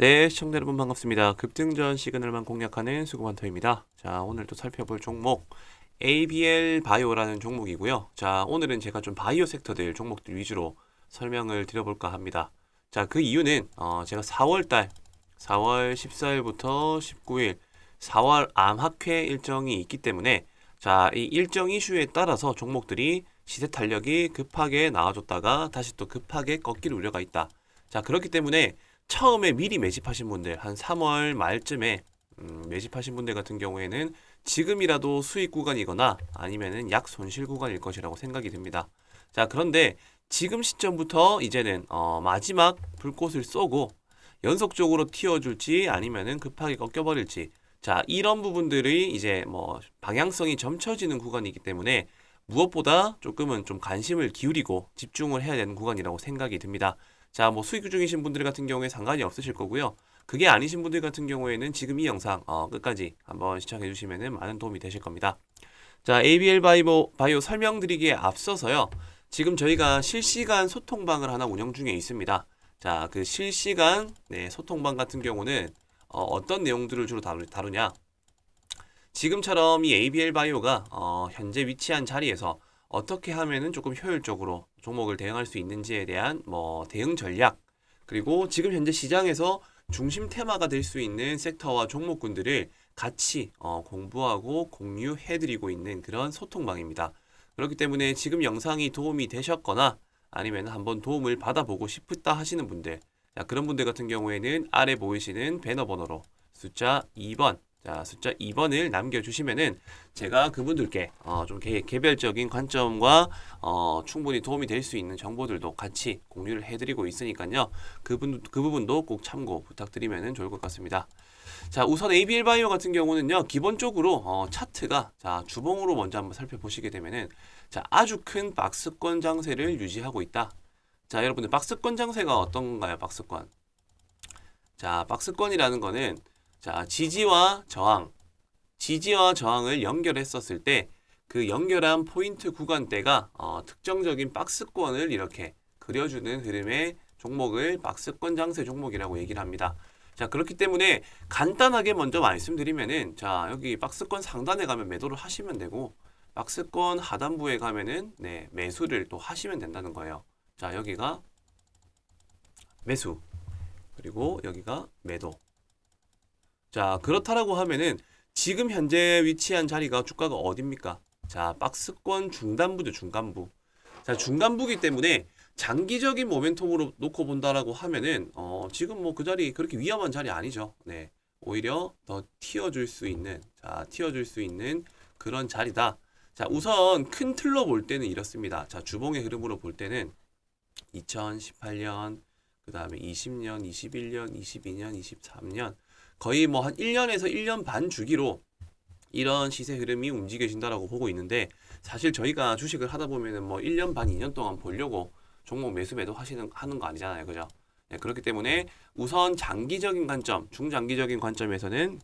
네, 시청자 여러분 반갑습니다. 급등전 시그널만 공략하는 수고만터입니다. 자, 오늘 또 살펴볼 종목 ABL 바이오라는 종목이고요. 자, 오늘은 제가 좀 바이오 섹터들 종목들 위주로 설명을 드려볼까 합니다. 자, 그 이유는 어, 제가 4월달 4월 14일부터 19일 4월 암학회 일정이 있기 때문에 자, 이 일정 이슈에 따라서 종목들이 시세 탄력이 급하게 나와줬다가 다시 또 급하게 꺾일 우려가 있다. 자, 그렇기 때문에 처음에 미리 매집하신 분들 한 3월 말쯤에 음, 매집하신 분들 같은 경우에는 지금이라도 수익 구간이거나 아니면은 약 손실 구간일 것이라고 생각이 듭니다. 자, 그런데 지금 시점부터 이제는 어, 마지막 불꽃을 쏘고 연속적으로 튀어줄지 아니면은 급하게 꺾여버릴지 자, 이런 부분들이 이제 뭐 방향성이 점쳐지는 구간이기 때문에 무엇보다 조금은 좀 관심을 기울이고 집중을 해야 되는 구간이라고 생각이 듭니다. 자, 뭐 수익 중이신 분들 같은 경우에 상관이 없으실 거고요. 그게 아니신 분들 같은 경우에는 지금 이 영상 어, 끝까지 한번 시청해 주시면 많은 도움이 되실 겁니다. 자, ABL 바이오, 바이오 설명드리기에 앞서서요. 지금 저희가 실시간 소통방을 하나 운영 중에 있습니다. 자, 그 실시간 네, 소통방 같은 경우는 어, 떤 내용들을 주로 다루, 다루냐? 지금처럼 이 ABL 바이오가 어, 현재 위치한 자리에서 어떻게 하면은 조금 효율적으로 종목을 대응할 수 있는지에 대한 뭐 대응 전략 그리고 지금 현재 시장에서 중심 테마가 될 수 있는 섹터와 종목군들을 같이 어, 공부하고 공유해드리고 있는 그런 소통방입니다. 그렇기 때문에 지금 영상이 도움이 되셨거나 아니면 한번 도움을 받아보고 싶다 하시는 분들 자, 그런 분들 같은 경우에는 아래 보이시는 배너 번호로 숫자 2번 자, 숫자 2번을 남겨주시면은 제가 그분들께 어, 좀 개, 개별적인 관점과 어, 충분히 도움이 될 수 있는 정보들도 같이 공유를 해드리고 있으니까요. 그분, 그 부분도 꼭 참고 부탁드리면 좋을 것 같습니다. 자, 우선 ABL 바이오 같은 경우는요, 기본적으로 어, 차트가 자 주봉으로 먼저 한번 살펴보시게 되면은 자 아주 큰 박스권 장세를 유지하고 있다. 자, 여러분들 박스권 장세가 어떤 건가요? 박스권. 자, 박스권이라는 거는 자, 지지와 저항. 지지와 저항을 연결했었을 때 그 연결한 포인트 구간대가 어, 특정적인 박스권을 이렇게 그려주는 흐름의 종목을 박스권 장세 종목이라고 얘기를 합니다. 자, 그렇기 때문에 간단하게 먼저 말씀드리면은 자, 여기 박스권 상단에 가면 매도를 하시면 되고 박스권 하단부에 가면은 네, 매수를 또 하시면 된다는 거예요. 자, 여기가 매수. 그리고 여기가 매도. 자, 그렇다라고 하면은 지금 현재 위치한 자리가 주가가 어딥니까? 자, 박스권 중단부죠, 중간부. 자, 중간부기 때문에 장기적인 모멘텀으로 놓고 본다라고 하면은 어, 지금 뭐 그 자리 그렇게 위험한 자리 아니죠. 네. 오히려 더 튀어줄 수 있는 자, 튀어줄 수 있는 그런 자리다. 자, 우선 큰 틀로 볼 때는 이렇습니다. 자, 주봉의 흐름으로 볼 때는 2018년, 그 다음에 20년, 21년, 22년, 23년 거의 뭐 한 1년에서 1년 반 주기로 이런 시세 흐름이 움직여진다라고 보고 있는데 사실 저희가 주식을 하다 보면은 뭐 1년 반, 2년 동안 보려고 종목 매수 매도 하시는 하는 거 아니잖아요. 그죠? 네, 그렇기 때문에 우선 장기적인 관점, 중장기적인 관점에서는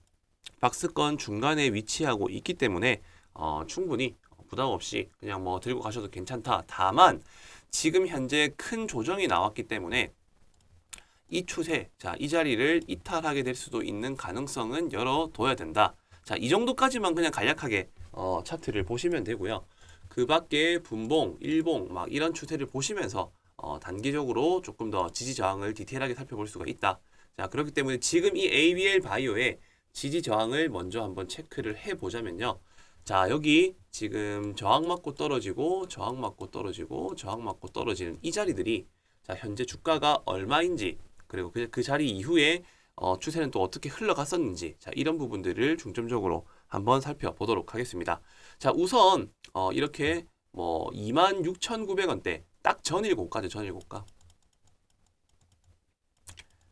박스권 중간에 위치하고 있기 때문에 어, 충분히 부담 없이 그냥 뭐 들고 가셔도 괜찮다. 다만 지금 현재 큰 조정이 나왔기 때문에 이 추세, 자, 이 자리를 이탈하게 될 수도 있는 가능성은 열어둬야 된다. 자, 이 정도까지만 그냥 간략하게 어, 차트를 보시면 되고요. 그 밖에 분봉, 일봉, 막 이런 추세를 보시면서 어, 단기적으로 조금 더 지지 저항을 디테일하게 살펴볼 수가 있다. 자, 그렇기 때문에 지금 이 ABL 바이오의 지지 저항을 먼저 한번 체크를 해 보자면요. 자, 여기 지금 저항 맞고 떨어지고 저항 맞고 떨어지고 저항 맞고 떨어지는 이 자리들이 자, 현재 주가가 얼마인지 그리고 그, 그 자리 이후에 어, 추세는 또 어떻게 흘러갔었는지 자, 이런 부분들을 중점적으로 한번 살펴보도록 하겠습니다. 자, 우선 어, 이렇게 뭐 26,900원대 딱 전일 고가죠. 전일 고가.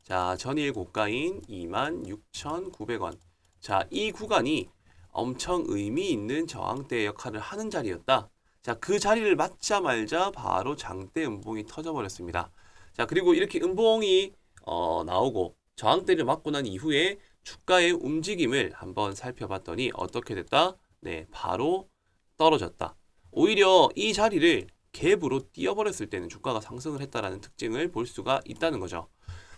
자, 전일 고가인 26,900원. 자, 이 구간이 엄청 의미 있는 저항대 역할을 하는 자리였다. 자, 그 자리를 맞자말자 바로 장대 음봉이 터져버렸습니다. 자, 그리고 이렇게 음봉이 어, 나오고 저항대를 맞고 난 이후에 주가의 움직임을 한번 살펴봤더니 어떻게 됐다? 네, 바로 떨어졌다. 오히려 이 자리를 갭으로 띄어버렸을 때는 주가가 상승을 했다라는 특징을 볼 수가 있다는 거죠.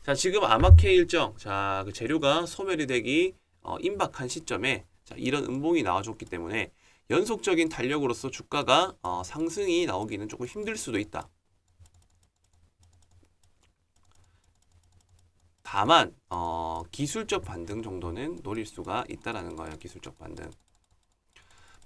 자, 지금 아마케 일정, 자, 그 재료가 소멸이 되기 어, 임박한 시점에 자, 이런 음봉이 나와줬기 때문에 연속적인 탄력으로서 주가가 어, 상승이 나오기는 조금 힘들 수도 있다. 다만 어, 기술적 반등 정도는 노릴 수가 있다라는 거예요. 기술적 반등.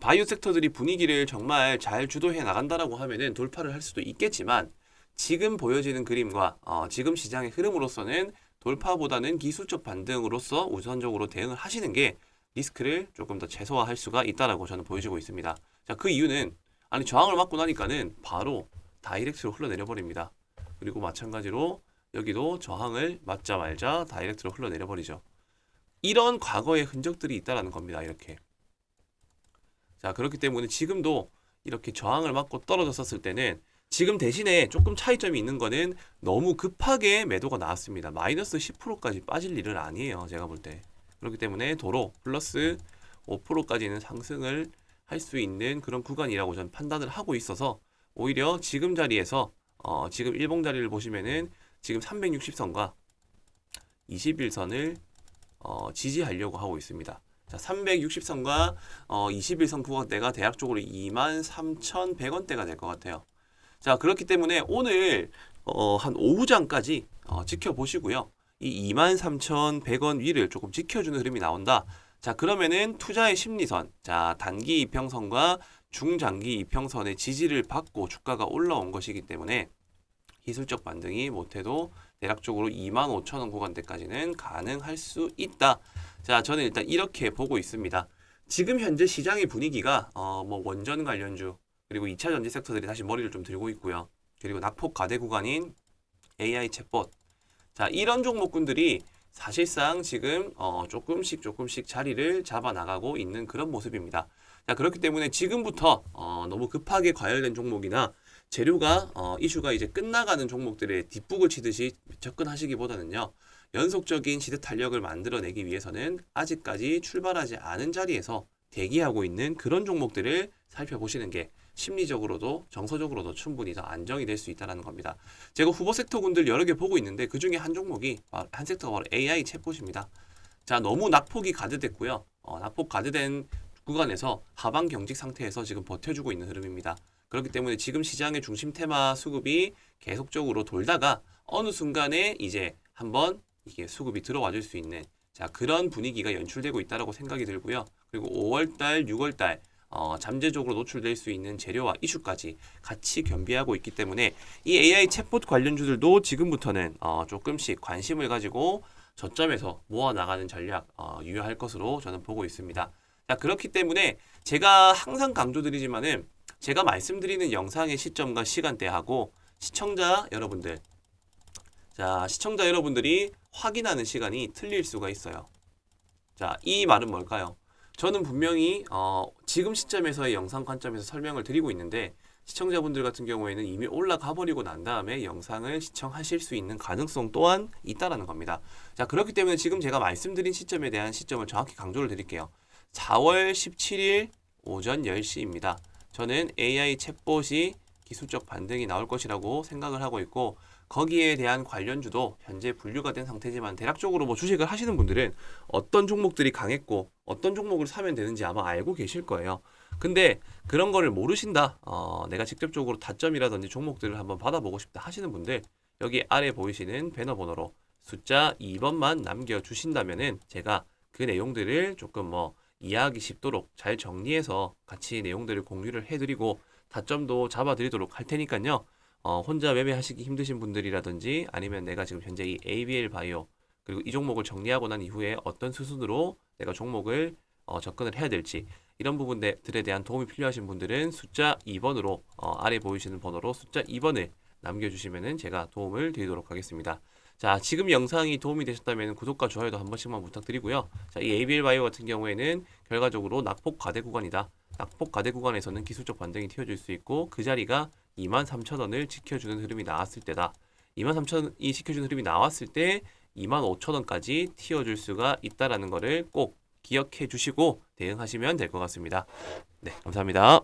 바이오 섹터들이 분위기를 정말 잘 주도해 나간다라고 하면은 돌파를 할 수도 있겠지만 지금 보여지는 그림과 어, 지금 시장의 흐름으로서는 돌파보다는 기술적 반등으로서 우선적으로 대응을 하시는 게 리스크를 조금 더 최소화할 수가 있다라고 저는 보여지고 있습니다. 자, 그 이유는 아니 저항을 맞고 나니까는 바로 다이렉트로 흘러내려 버립니다. 그리고 마찬가지로 여기도 저항을 맞자 말자 다이렉트로 흘러내려 버리죠. 이런 과거의 흔적들이 있다라는 겁니다. 이렇게. 자, 그렇기 때문에 지금도 이렇게 저항을 맞고 떨어졌었을 때는 지금 대신에 조금 차이점이 있는 거는 너무 급하게 매도가 나왔습니다. 마이너스 10%까지 빠질 일은 아니에요. 제가 볼 때. 그렇기 때문에 도로 플러스 5%까지는 상승을 할 수 있는 그런 구간이라고 저는 판단을 하고 있어서 오히려 지금 자리에서 어, 지금 일봉 자리를 보시면은 지금 360선과 21선을 어, 지지하려고 하고 있습니다. 자, 360선과 어, 21선 구간대가 대략적으로 23,100원대가 될 것 같아요. 자, 그렇기 때문에 오늘 어, 한 오후장까지 어, 지켜보시고요. 이 23,100원 위를 조금 지켜주는 흐름이 나온다. 자, 그러면은 투자의 심리선, 자, 단기 이평선과 중장기 이평선의 지지를 받고 주가가 올라온 것이기 때문에 기술적 반등이 못해도 대략적으로 25,000원 구간대까지는 가능할 수 있다. 자, 저는 일단 이렇게 보고 있습니다. 지금 현재 시장의 분위기가 어, 뭐 원전 관련주 그리고 2차 전지 섹터들이 다시 머리를 좀 들고 있고요. 그리고 낙폭 가대 구간인 AI 챗봇. 자, 이런 종목군들이 사실상 지금 어, 조금씩 조금씩 자리를 잡아 나가고 있는 그런 모습입니다. 자, 그렇기 때문에 지금부터 어, 너무 급하게 과열된 종목이나 재료가 어, 이슈가 이제 끝나가는 종목들의 뒷북을 치듯이 접근하시기보다는요. 연속적인 시대 탄력을 만들어내기 위해서는 아직까지 출발하지 않은 자리에서 대기하고 있는 그런 종목들을 살펴보시는 게 심리적으로도 정서적으로도 충분히 더 안정이 될 수 있다는 겁니다. 제가 후보 섹터군들 여러 개 보고 있는데 그 중에 한 종목이 한 섹터가 바로 AI 챗봇입니다. 자 너무 낙폭이 가드됐고요. 어, 낙폭 가드된 구간에서 하방 경직 상태에서 지금 버텨주고 있는 흐름입니다. 그렇기 때문에 지금 시장의 중심 테마 수급이 계속적으로 돌다가 어느 순간에 이제 한번 이게 수급이 들어와 줄 수 있는 자 그런 분위기가 연출되고 있다라고 생각이 들고요. 그리고 5월달, 6월달 어, 잠재적으로 노출될 수 있는 재료와 이슈까지 같이 겸비하고 있기 때문에 이 AI 챗봇 관련주들도 지금부터는 어, 조금씩 관심을 가지고 저점에서 모아 나가는 전략 어, 유효할 것으로 저는 보고 있습니다. 자 그렇기 때문에 제가 항상 강조드리지만은 제가 말씀드리는 영상의 시점과 시간대하고 시청자 여러분들 자 시청자 여러분들이 확인하는 시간이 틀릴 수가 있어요. 자 이 말은 뭘까요? 저는 분명히 어, 지금 시점에서의 영상 관점에서 설명을 드리고 있는데 시청자분들 같은 경우에는 이미 올라가 버리고 난 다음에 영상을 시청하실 수 있는 가능성 또한 있다라는 겁니다. 자 그렇기 때문에 지금 제가 말씀드린 시점에 대한 시점을 정확히 강조를 드릴게요. 4월 17일 오전 10시입니다. 저는 AI 챗봇이 기술적 반등이 나올 것이라고 생각을 하고 있고 거기에 대한 관련주도 현재 분류가 된 상태지만 대략적으로 뭐 주식을 하시는 분들은 어떤 종목들이 강했고 어떤 종목을 사면 되는지 아마 알고 계실 거예요. 근데 그런 거를 모르신다. 어, 내가 직접적으로 타점이라든지 종목들을 한번 받아보고 싶다 하시는 분들 여기 아래 보이시는 배너 번호로 숫자 2번만 남겨주신다면은 제가 그 내용들을 조금 뭐 이해하기 쉽도록 잘 정리해서 같이 내용들을 공유를 해드리고 타점도 잡아드리도록 할 테니까요. 어, 혼자 매매하시기 힘드신 분들이라든지 아니면 내가 지금 현재 이 ABL 바이오 그리고 이 종목을 정리하고 난 이후에 어떤 수순으로 내가 종목을 어, 접근을 해야 될지 이런 부분들에 대한 도움이 필요하신 분들은 숫자 2번으로 어, 아래 보이시는 번호로 숫자 2번을 남겨주시면은 제가 도움을 드리도록 하겠습니다. 자, 지금 영상이 도움이 되셨다면 구독과 좋아요도 한 번씩만 부탁드리고요. 자, 이 ABL 바이오 같은 경우에는 결과적으로 낙폭 과대 구간이다. 낙폭 과대 구간에서는 기술적 반등이 튀어줄 수 있고 그 자리가 23,000원을 지켜주는 흐름이 나왔을 때다. 23,000원이 지켜주는 흐름이 나왔을 때 25,000원까지 튀어줄 수가 있다라는 거를 꼭 기억해 주시고 대응하시면 될 것 같습니다. 네, 감사합니다.